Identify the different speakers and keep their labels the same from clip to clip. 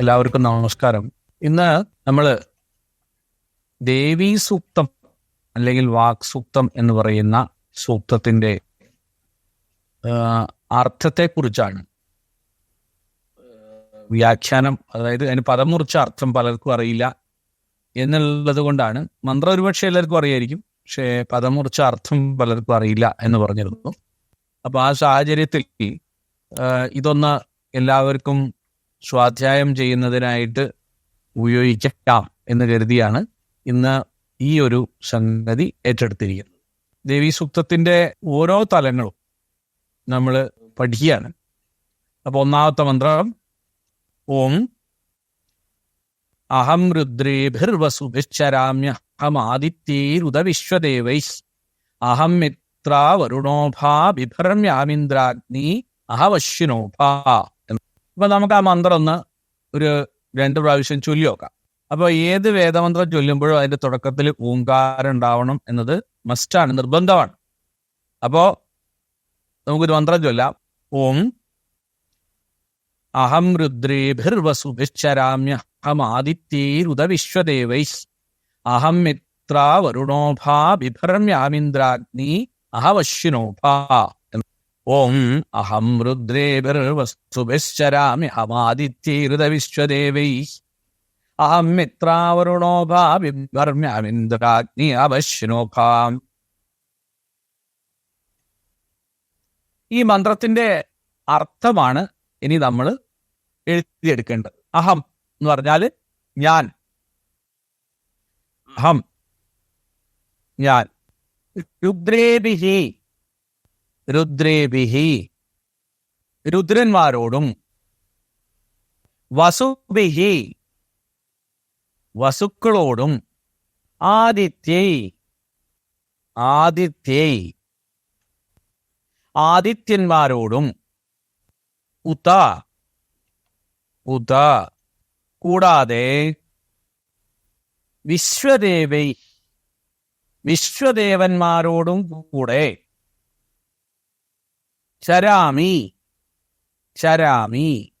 Speaker 1: എല്ലാവർക്കും നമസ്കാരം. ഇന്ന് നമ്മൾ ദേവീ സൂക്തം അല്ലെങ്കിൽ വാക് സൂക്തം എന്ന് പറയുന്ന സൂക്തത്തിന്റെ അർത്ഥത്തെക്കുറിച്ചാണ്. വ്യാഖ്യാനം അതായത് അതിന് പദം മുറിച്ച അർത്ഥം പലർക്കും അറിയില്ല എന്നുള്ളത് കൊണ്ടാണ്. മന്ത്രം ഒരുപക്ഷെ എല്ലാവർക്കും അറിയായിരിക്കും പക്ഷേ പദം മുറിച്ച അർത്ഥം പലർക്കും അറിയില്ല എന്ന് പറഞ്ഞിരുന്നു. അപ്പൊ ആ സാഹചര്യത്തിൽ ഇതൊന്ന് എല്ലാവർക്കും സ്വാധ്യായം ചെയ്യുന്നതിനായിട്ട് ഉപയോഗിക്കാം എന്ന് കരുതിയാണ് ഇന്ന് ഈ ഒരു സംഗതി ഏറ്റെടുത്തിരിക്കുന്നത്. ദേവീ സൂക്തത്തിന്റെ ഓരോ തലങ്ങളും നമ്മൾ പഠിക്കുകയാണ്. അപ്പൊ ഒന്നാമത്തെ മന്ത്രം ഓം അഹം രുദ്രേഭിർവസുഭിശ്ചരാമ്യ അഹം ആദിത്യൈരുത വിശ്വദേവൈസ് അഹം മിത്ര വരുണോഭാ ബിഭർമ്യാമിന്ദ്രാഗ്നി അഹവശ്വിനോഭാ അപ്പൊ നമുക്ക് ആ മന്ത്രം ഒന്ന് ഒരു രണ്ട് പ്രാവശ്യം ചൊല്ലി നോക്കാം അപ്പൊ ഏത് വേദമന്ത്രം ചൊല്ലുമ്പോഴും അതിന്റെ തുടക്കത്തിൽ ഓങ്കാരം ഉണ്ടാവണം എന്നത് മസ്റ്റാണ് നിർബന്ധമാണ് അപ്പോ നമുക്കൊരു മന്ത്രം ചൊല്ലാം ഓം അഹം രുദ്രേഭിർവസുഭിശ്ചരാമ്യ അഹം ആദിത്യൈരുത വിശ്വദേവൈസ് അഹം മിത്ര വരുണോഭാ ബിഭർമ്യാമിന്ദ്രാഗ്നി അഹവശ്വിനോഭാ. ഓം അഹം രുദ്രേഭിർവസുഭിശ്ചരാമ്യ അഹമാദിത്യൈരുത വിശ്വദേവൈസ് അഹം ഭാവി വർമ്മ്യമിന്ദ്രാഗ്നി അവശ്വിനോഭാം ഈ മന്ത്രത്തിന്റെ അർത്ഥമാണ് ഇനി നമ്മൾ എഴുതിയെടുക്കേണ്ടത്. അഹം എന്ന് പറഞ്ഞാൽ ഞാൻ. അഹം ഞാൻ. രുദ്രേഭിഹി രുദ്രേഭിഹി. രുദ്രന്മാരോടും വസുഭിഹി വസുക്കളോടും ആദിത്യൈ ആദിത്യൈ. ആദിത്യന്മാരോടും ഉത ഉത. കൂടാതെ വിശ്വദേവൈ വിശ്വദേവന്മാരോടും കൂടെ ചരാമി ചരാമി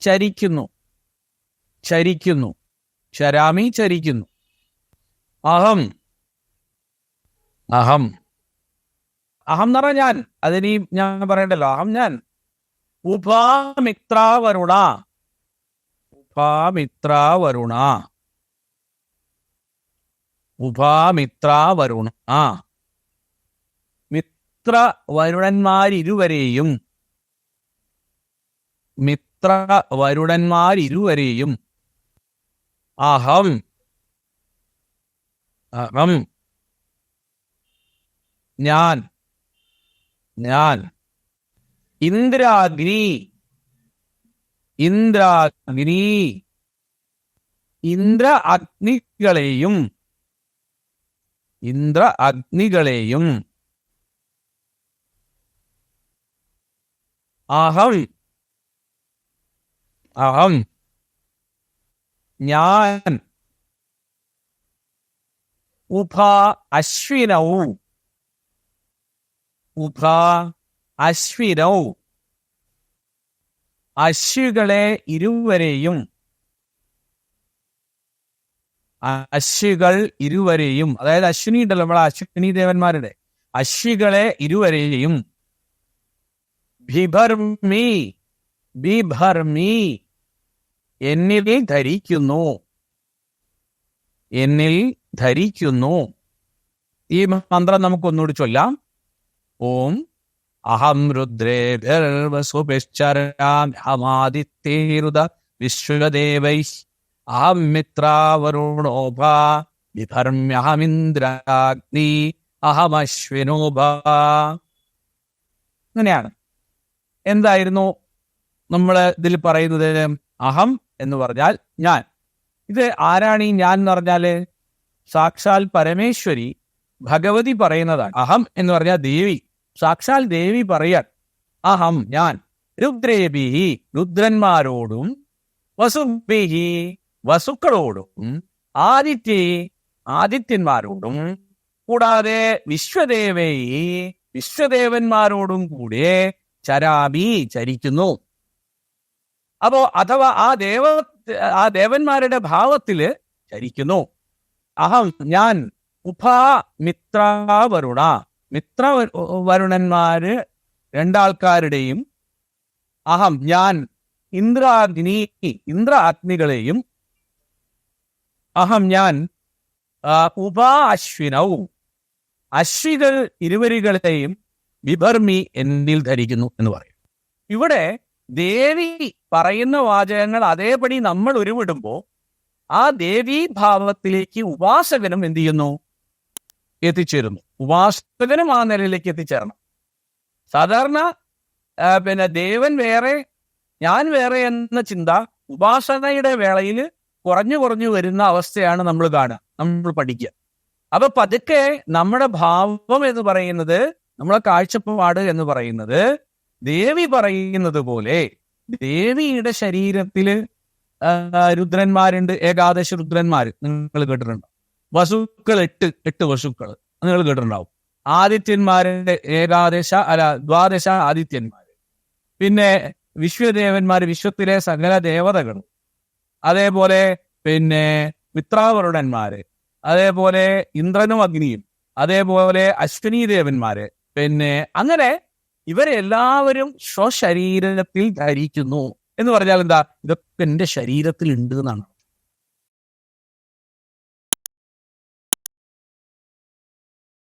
Speaker 1: ചരിക്കുന്നു. ചരിക്കുന്നു. ചരാമി ചരിക്കുന്നു. അഹം. അഹം. അഹം എന്ന് പറഞ്ഞാൽ ഞാൻ. അതിനി ഞാൻ പറയണ്ടല്ലോ. അഹം ഞാൻ. ഉപാമിത്രാവരുണ. ഉപാമിത്രാവരുണ. ഉപാമിത്രാവരുണ. മിത്ര വരുണന്മാരിരുവരെയും മിത്ര വരുണന്മാരിരുവരെയും അഹം. അഹം. ഞാൻ. ഞാൻ. ഇന്ദ്രാഗ്നി. ഇന്ദ്രാഗ്നി. ഇന്ദ്ര അഗ്നികളെയും. ഇന്ദ്ര അഗ്നികളെയും. അഹം അഹം ഞാൻ ഉഭ അശ്വിനൗ ഉഭ അശ്വിനൗ അശ്വികളെ ഇരുവരെയും. അ- അശ്വികൾ ഇരുവരെയും. അതായത് അശ്വിനി ഉണ്ടല്ലോ നമ്മളെ അശ്വിനി ദേവന്മാരുടെ അശ്വികളെ ഇരുവരെയും. ബിഭർമി ബിഭർമി എന്നിൽ ധരിക്കുന്നു. എന്നിൽ ധരിക്കുന്നു. ഈ മന്ത്രം നമുക്കൊന്നുകൂടി ചൊല്ലാം. ഓം അഹം രുദ്രേഭിർവസുഭിശ്ചരാമാദിത്യൈരുത വിശ്വദേവൈ. അഹം മിത്രാവരുണോഭ വിഭർമ്യഹമിന്ദ്രാഗ്നി അഹമശ്വിനോഭ. അങ്ങനെയാണ്. എന്തായിരുന്നു നമ്മൾ ഇതിൽ പറയുന്നത്? അഹം എന്ന് പറഞ്ഞാൽ ഞാൻ. ഇത് ആരാണ് ഈ ഞാൻ എന്ന് പറഞ്ഞാൽ സാക്ഷാൽ പരമേശ്വരി ഭഗവതി പറയുന്നതാണ്. അഹം എന്ന് പറഞ്ഞാൽ ദേവി. സാക്ഷാൽ ദേവി പറയാൻ അഹം ഞാൻ. രുദ്രേബിഹി രുദ്രന്മാരോടും വസുബിഹി വസുക്കളോടും ആദിത്യേ ആദിത്യന്മാരോടും കൂടാതെ വിശ്വദേവേ വിശ്വദേവന്മാരോടും കൂടെ ചരാമി ചരിക്കുന്നു. അപ്പോ അഥവാ ആ ദേവ ആ ദേവന്മാരുടെ ഭാവത്തിൽ ചരിക്കുന്നു. അഹം ഞാൻ ഉഭാ മിത്ര വരുണ മിത്ര വരുണന്മാര് രണ്ടാൾക്കാരുടെയും അഹം ഞാൻ ഇന്ദ്രാഗ്നി ഇന്ദ്ര അഗ്നികളെയും അഹം ഞാൻ ഉപാ അശ്വിനൗ അശ്വികൾ ഇരുവരികളെയും വിഭർമി എന്നിൽ ധരിക്കുന്നു എന്ന് പറയും. ഇവിടെ ദേവി പറയുന്ന വാചകങ്ങൾ അതേപടി നമ്മൾ ഉരുവിടുമ്പോൾ ആ ദേവീ ഭാവത്തിലേക്ക് ഉപാസകനും എന്ത് ചെയ്യുന്നു? എത്തിച്ചേരുന്നു. ഉപാസകനും ആ നിലയിലേക്ക് എത്തിച്ചേരണം സാധാരണ പിന്നെ ദേവൻ വേറെ ഞാൻ വേറെ എന്ന ചിന്ത ഉപാസനയുടെ വേളയിൽ കുറഞ്ഞു കുറഞ്ഞു വരുന്ന അവസ്ഥയാണ് നമ്മൾ കാണുക നമ്മൾ പഠിക്കുക. അപ്പൊ പതുക്കെ നമ്മുടെ ഭാവം എന്ന് പറയുന്നത് നമ്മളെ കാഴ്ചപ്പാട് എന്ന് പറയുന്നത് ദേവി പറയുന്നത് പോലെ ദേവിയുടെ ശരീരത്തിൽ രുദ്രന്മാരുണ്ട് ഏകാദശ രുദ്രന്മാർ നിങ്ങൾ കേട്ടിട്ടുണ്ടാവും വസുക്കൾ എട്ട് എട്ട് വസുക്കൾ നിങ്ങൾ കേട്ടിട്ടുണ്ടാവും. ആദിത്യന്മാരുടെ ഏകാദശ അല്ല ദ്വാദശ ആദിത്യന്മാര്. പിന്നെ വിശ്വദേവന്മാര് വിശ്വത്തിലെ സകല ദേവതകൾ അതേപോലെ പിന്നെ മിത്രാവരുടന്മാര്. അതേപോലെ ഇന്ദ്രനും അഗ്നിയും. അതേപോലെ അശ്വിനി ദേവന്മാര് പിന്നെ അങ്ങനെ ഇവരെല്ലാവരും സ്വശരീരത്തിൽ ധരിക്കുന്നു. എന്ന് പറഞ്ഞാൽ എന്താ? ഇതൊക്കെ എന്റെ ശരീരത്തിൽ ഉണ്ട് എന്നാണ്.